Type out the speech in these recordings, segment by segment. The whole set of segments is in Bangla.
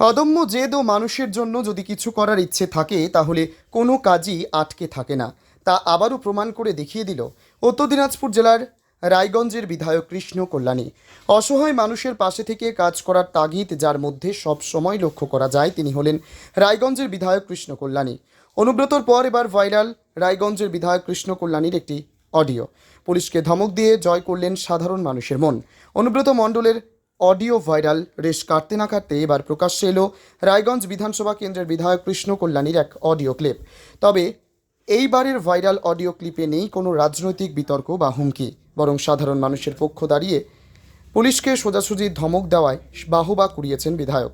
অদম্য জেদ ও মানুষের জন্য যদি কিছু করার ইচ্ছে থাকে, তাহলে কোনো কাজই আটকে থাকে না। তা আবারও প্রমাণ করে দেখিয়ে দিল উত্তর দিনাজপুর জেলার রায়গঞ্জের বিধায়ক কৃষ্ণ কল্যাণী। অসহায় মানুষের পাশে থেকে কাজ করার তাগিদ যার মধ্যে সব সময় লক্ষ্য করা যায়, তিনি হলেন রায়গঞ্জের বিধায়ক কৃষ্ণ কল্যাণী। অনুব্রতর পর এবার ভাইরাল রায়গঞ্জের বিধায়ক কৃষ্ণ কল্যাণীর একটি অডিও। পুলিশকে ধমক দিয়ে জয় করলেন সাধারণ মানুষের মন। অনুব্রত মণ্ডলের অডিও ভাইরাল, রেশ কাটতে না কাটতে এবার প্রকাশ্যে এলো রায়গঞ্জ বিধানসভা কেন্দ্রের বিধায়ক কৃষ্ণ কল্যাণীর এক অডিও ক্লিপ। তবে এইবারের ভাইরাল অডিও ক্লিপে নেই কোনো রাজনৈতিক বিতর্ক বা হুমকি, বরং সাধারণ মানুষের পক্ষ দাঁড়িয়ে পুলিশকে সোজাসুজি ধমক দেওয়ায় বাহবা কুড়িয়েছেন বিধায়ক।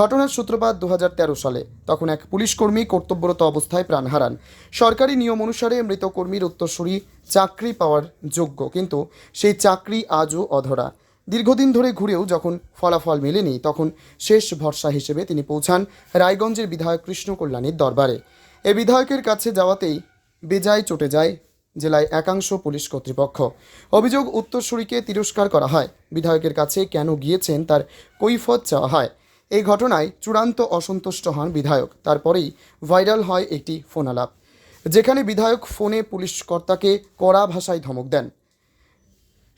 ঘটনার সূত্রপাত দু হাজার তেরো সালে, তখন এক পুলিশকর্মী কর্তব্যরত অবস্থায় প্রাণ হারান। সরকারি নিয়ম অনুসারে মৃত কর্মীর উত্তরসূরি চাকরি পাওয়ার যোগ্য, কিন্তু সেই চাকরি আজও অধরা। দীর্ঘদিন ধরে ঘুরেও যখন ফলাফল মেলেনি, তখন শেষ ভরসা হিসেবে তিনি পৌঁছান রায়গঞ্জের বিধায়ক কৃষ্ণ কল্যাণীর দরবারে। এ বিধায়কের কাছে যাওয়াতেই বেজায় চটে যায় জেলায় একাংশ পুলিশ কর্তৃপক্ষ। অভিযোগ উত্তরসূরিকে তিরস্কার করা হয়। বিধায়কের কাছে কেন গিয়েছেন তার কৈফত চাওয়া হয়। এই ঘটনায় চূড়ান্ত অসন্তুষ্ট হন বিধায়ক। তারপরেই ভাইরাল হয় একটি ফোনালাপ। যেখানে বিধায়ক ফোনে পুলিশ কর্তাকে কড়া ভাষায় ধমক দেন।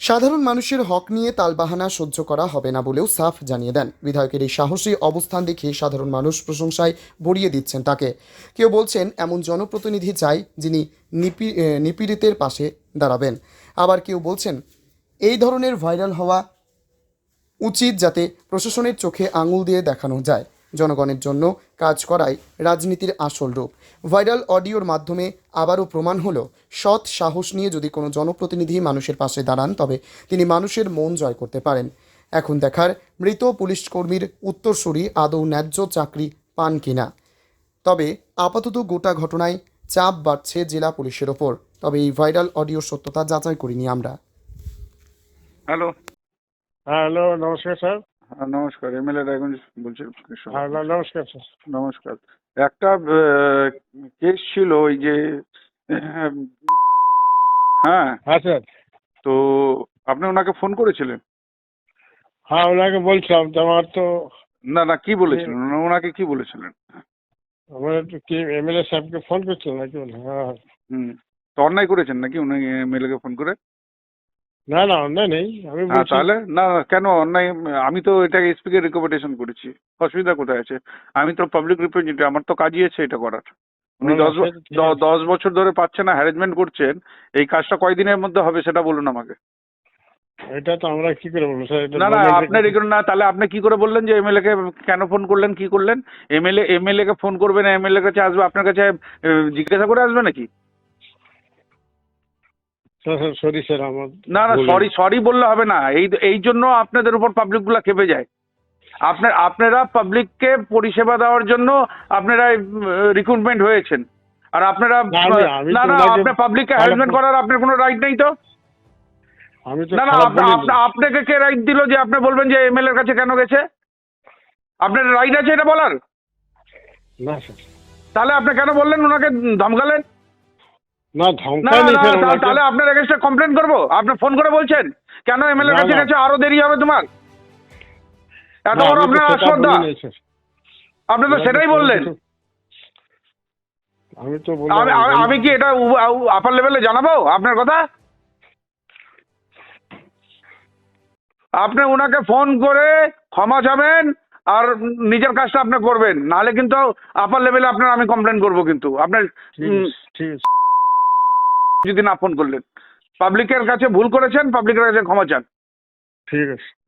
সাধারণ মানুষের হক নিয়ে তালবাহানা সহ্য করা হবে না বলেও সাফ জানিয়ে দেন। বিধায়কের এই সাহসী অবস্থান দেখে সাধারণ মানুষ প্রশংসায় ভরিয়ে দিচ্ছেন তাকে। কেউ বলছেন, এমন জনপ্রতিনিধি চাই যিনি নিপি নিপীড়িতের পাশে দাঁড়াবেন। আবার কেউ বলছেন, এই ধরনের ভাইরাল হওয়া উচিত যাতে প্রশাসনের চোখে আঙুল দিয়ে দেখানো যায়। জনগণের জন্য কাজ করাই রাজনীতির আসল রূপ। ভাইরাল অডিওর মাধ্যমে আবারও প্রমাণ হলো সৎ সাহস নিয়ে যদি কোনো জনপ্রতিনিধি মানুষের পাশে দাঁড়ান তবে তিনি মানুষের মন জয় করতে পারেন। এখন দেখার মৃত পুলিশ কর্মীর উত্তরসূরি আদৌ ন্যায্য চাকরি পান কিনা। তবে আপাতত গোটা ঘটনায় চাপ বাড়ছে জেলা পুলিশের ওপর। তবে এই ভাইরাল অডিওর সত্যতা যাচাই করিনি আমরা। হ্যালো। হ্যাঁ হ্যালো নমস্কার স্যার। হ্যাঁ নমস্কার এমএলএ রায়গঞ্জ বলছি। হ্যাঁ নমস্কার স্যার। নমস্কার। একটা কেস ছিল ওই যে হ্যাঁ। হ্যাঁ স্যার। তো আপনি ওনাকে ফোন করেছিলেন? হ্যাঁ ওনাকে বলছিলাম তো আমার তো না না কি বলেছিলেন? ওনাকে কি বলেছিলেন? আমার একটু কি এমএলএ সাহেবকে ফোন করছিলাম নাকি? বলে হ্যাঁ। হুম তো অন্যায় করেছেন নাকি উনি এমএলএ কে ফোন করে? না না অন্যায় নেই। আমি হ্যাঁ তাহলে? না কেন অন্যায়? আমি তো এটাকে এসপিকে রিকমেন্ডেশন করেছি। অসুবিধা কোথায় আছে? আমি তো পাবলিক রিপ্রেজেন্টেটিভ আমার তো কাজই আছে এটা করার। উনি দশ। দশ বছর ধরে পাচ্ছেন না হ্যারাসমেন্ট করছেন। এই কাজটা কয়দিনের মধ্যে হবে সেটা বলুন আমাকে। এটা তো আমরা কি করে বলব? স্যার না না আপনার এগুলো না তাহলে আপনি কি করে বললেন যে এমএলএ কে কেন ফোন করলেন কি করলেন? এমএলএ এমএলএ কে ফোন করবেন এমএলএ কাছে আসবে আপনার কাছে জিজ্ঞাসা করে আসবে নাকি? সরি স্যার আমার না না সরি সরি বললে হবে না। এই এই জন্য আপনাদের উপর পাবলিকগুলো খেপে যায়। আপনার আপনারা পাবলিককে পরিষেবা দেওয়ার জন্য আপনারা রিক্রুটমেন্ট হয়েছেন। আর আপনারা না, না আপনার পাবলিককে হ্যারাসমেন্ট করার আপনার কোনো রাইট নেই তো? আমি তো না না আপনাকে কে রাইট দিল যে আপনি বলবেন যে এমএলএ এর কাছে কেন গেছে? আপনার রাইট আছে এটা বলার? না স্যার তাহলে আপনি কেন বললেন ওনাকে ধমকালেন? না ধমকাই নেই না, স্যার তাহলে আপনার এগেনস্টে কমপ্লেন করব? আপনি ফোন করে বলছেন? কেন এমএলএ কাছে। গেছে আরও দেরি হবে তোমার। এত বড় আপনার আশ্রদ্ধা আপনি তো সেটাই বললেন। আমি তো আমি কি এটা আপার লেভেলে জানাব আপনার কথা? আপনি ওনাকে ফোন করে ক্ষমা চাবেন আর নিজের কাজটা আপনি করবেন। নাহলে কিন্তু আপার লেভেলে আপনার আমি কমপ্লেন করব কিন্তু। আপনার ঠিক উম, আছে, ঠিক আছে যদি না ফোন করলেন। পাবলিকের কাছে ভুল করেছেন পাবলিকের কাছে ক্ষমা চান। ঠিক আছে।